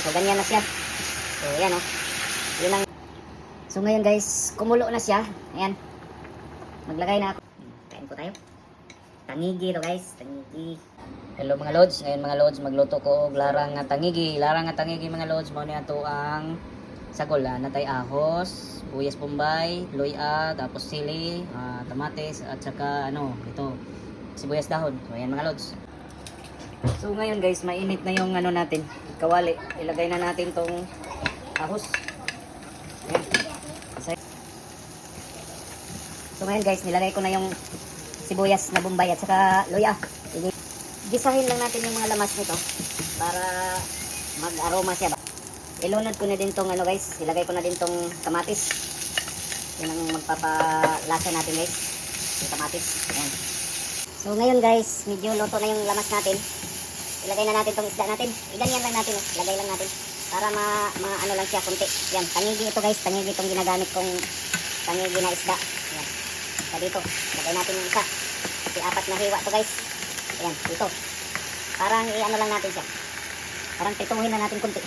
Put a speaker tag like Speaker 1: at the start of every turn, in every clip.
Speaker 1: So, ganyan na siya. So, ayan o. Yun ang... So, ngayon guys, kumulo na siya. Ayan. Maglagay na ako. Kain po tayo. Tangigi to guys. Tangigi. Hello mga lods. Ngayon mga lods, magluto ko og larang nga tangigi. Larang nga tangigi mga lods. Mao niya to ang sagol. Ah, natay ahos, buyas bombay, luya, tapos sili, ah, tamates, at saka ano, ito, sibuyas dahon. So, ayan mga lods. So ngayon guys, mainit na yung ano natin, kawali. Ilagay na natin tong ahos. So ngayon guys, nilagay ko na yung sibuyas na bombay at saka luya. Gisahin lang natin yung mga lamas nito para mag-aroma siya ba. Ilunod ko na din tong ano guys, ilagay ko na din tong kamatis. Yan ang magpapalasa natin guys. Yung kamatis. Ayan. So ngayon guys, medyo luto na yung lamas natin. Ilagay na natin tong isda natin. Iganyan lang natin, oh. Lagay lang natin. Para ma, ma ano lang siya, kunti. Yan, tangigi ito guys. Tangigi itong ginagamit kong tangigi na isda. Yan. Sa dito. Lagay natin yung isa. Kasi apat na hiwa to guys. Ayan, dito. Parang i-ano lang natin siya. Parang tituhin na natin kunti.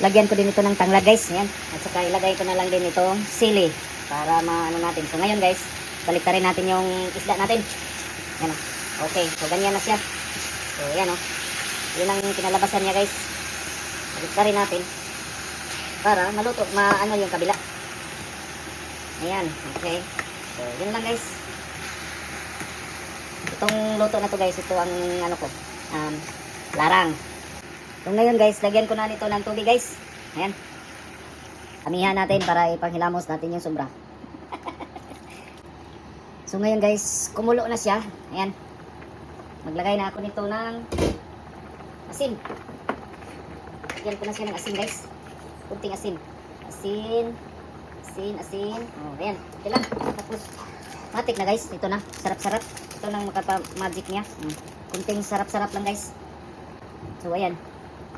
Speaker 1: Lagyan ko din ito ng tanglad guys. Ayan. At saka ilagay ko na lang din itong sili. Para maano natin. So ngayon guys, balik natin yung isda natin. Yan o. Okay, so ganyan na siya. So, yan o. Yun ang kinalabasan niya, guys. Balik rin natin. Para maluto, maano yung kabila. Ayan, okay. So, yun lang, guys. Itong luto na to, guys, ito ang ano ko, um, larang. So, ngayon, guys, lagyan ko na nito ng tubig, guys. Ayan. Amihan natin para ipanghilamos natin yung sobra. so, ngayon, guys, kumulo na siya. Ayan. Maglagay na ako nito ng asin. Lagyan ko na siya ng asin guys. Kunting asin. Asin. Asin, asin. Oh, ayan. Okay lang. Tapos, matik na guys. Ito na. Sarap-sarap. Ito nang makapa-magic niya. Mm. Kunting sarap-sarap lang guys. So, ayan.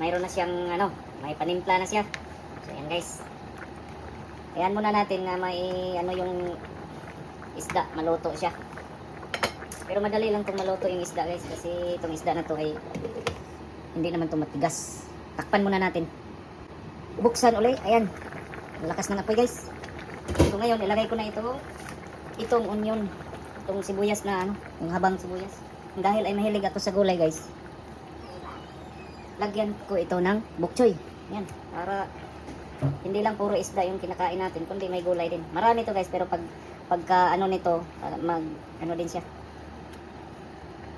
Speaker 1: Mayroon na siyang, ano, may panimpla na siya. So, ayan guys. Ayan muna natin na may, ano yung isda. Maluto siya. Pero madali lang itong maluto yung isda guys kasi itong isda na to ay hindi naman to matigas. Takpan muna natin. Buksan uli. Ayan. Lakas ng apoy guys. So ngayon ilagay ko na ito itong onion. Itong sibuyas na ano, yung habang sibuyas. Dahil ay mahilig ako sa gulay guys. Lagyan ko ito ng bukchoy. Yan. Para hindi lang puro isda yung kinakain natin, kundi may gulay din. Marami to guys, pero pag pagka ano nito, mag ano din siya,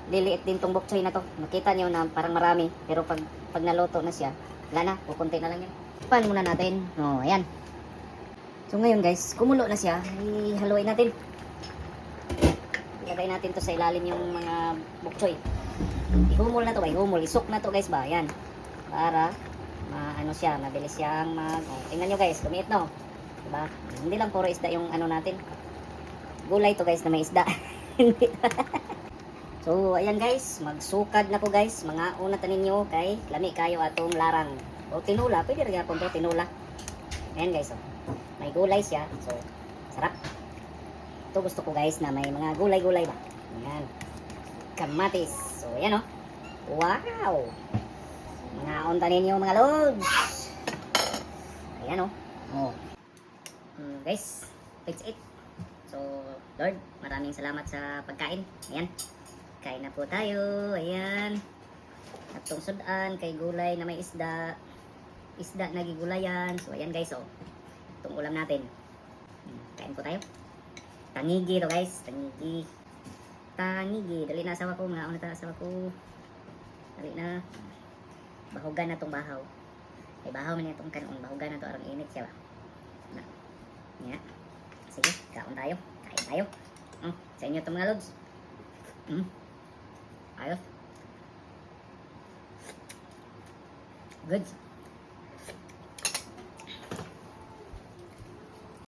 Speaker 1: liliit din tong bok choy na to. Nakita niyo na parang marami. Pero pag, pag naluto na siya, wala na. Kukunti na lang yan. Pan muna natin. Oh, ayan. So ngayon guys, kumulo na siya. Ihaluin natin. Ilagay natin to sa ilalim yung mga bok choy. Ihumol na to, ba? ihumol. Isok na to guys ba? Ayan. Para maano siya, mabilis siyang mag... Oh, tingnan nyo guys, lumiit no. Diba? Hindi lang puro isda yung ano natin. Gulay to guys na may isda. Hindi So, ayan guys, magsukad na ko guys. Mga una tanin nyo kay lami kayo atong larang. O tinula, pwede rin po to tinula. Ayan guys, oh. may gulay siya. So, sarap. Ito gusto ko guys na may mga gulay-gulay ba. Ayan. Kamatis. So, ayan oh. Wow! Mga unta ninyo mga lods. Ayan oh. Oh. Mm, guys, let's eat. So, Lord, maraming salamat sa pagkain. Ayan. Kain na po tayo. Ayan. Atong sudan kay gulay na may isda. Isda na gigulayan. So ayan guys oh. Itong ulam natin. Kain po tayo. Tangigi to guys. Tangigi. Tangigi. Dali na asawa ko. Mga ta asawa ko. Dali na. Bahugan na tong bahaw. Ay bahaw man itong kanon. Bahugan na to. Arang init siya ba. Na. Nga. Sige. Kaon tayo. Kain tayo. Mm, sa inyo itong mga lods. Mm. Good.